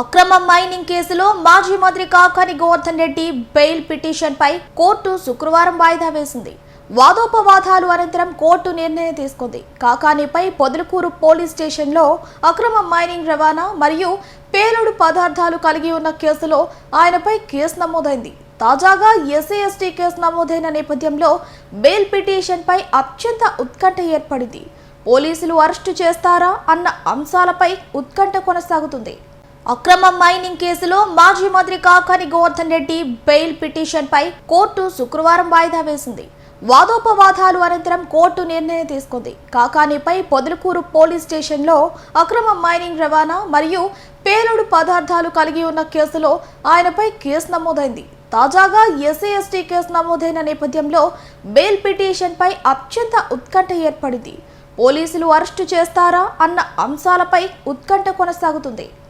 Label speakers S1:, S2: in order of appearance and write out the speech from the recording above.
S1: అక్రమ మైనింగ్ కేసులో మాజీ మంత్రి కాకాని గోవర్ధన్ రెడ్డి బెయిల్ పిటిషన్పై కోర్టు శుక్రవారం వాయిదా వేసింది. వాదోపవాదాలు అనంతరం కోర్టు నిర్ణయం తీసుకుంది. కాకానిపై పొదలకూరు పోలీస్ స్టేషన్లో అక్రమ మైనింగ్ రవాణా మరియు పేలుడు పదార్థాలు కలిగి ఉన్న కేసులో ఆయనపై కేసు నమోదైంది. తాజాగా ఎస్సీ ఎస్టీ కేసు నమోదైన నేపథ్యంలో బెయిల్ పిటిషన్పై అత్యంత ఉత్కంఠ ఏర్పడింది. పోలీసులు అరెస్టు చేస్తారా అన్న అంశాలపై ఉత్కంఠ కొనసాగుతుంది. అక్రమ మైనింగ్ కేసులో మాజీ మంత్రి కాకాని గోవర్ధన్ రెడ్డి బెయిల్ పిటిషన్పై కోర్టు శుక్రవారం వాయిదా వేసింది. వాదోపవాదాలు అనంతరం కోర్టు నిర్ణయం తీసుకుంది. కాకానిపై పొదలకూరు పోలీస్ స్టేషన్లో అక్రమ మైనింగ్ రవాణా మరియు పేలుడు పదార్థాలు కలిగి ఉన్న కేసులో ఆయనపై కేసు నమోదైంది. తాజాగా ఎస్సీ ఎస్టీ కేసు నమోదైన నేపథ్యంలో బెయిల్ పిటిషన్పై అత్యంత ఉత్కంఠ ఏర్పడింది. పోలీసులు అరెస్టు చేస్తారా అన్న అంశాలపై ఉత్కంఠ కొనసాగుతుంది.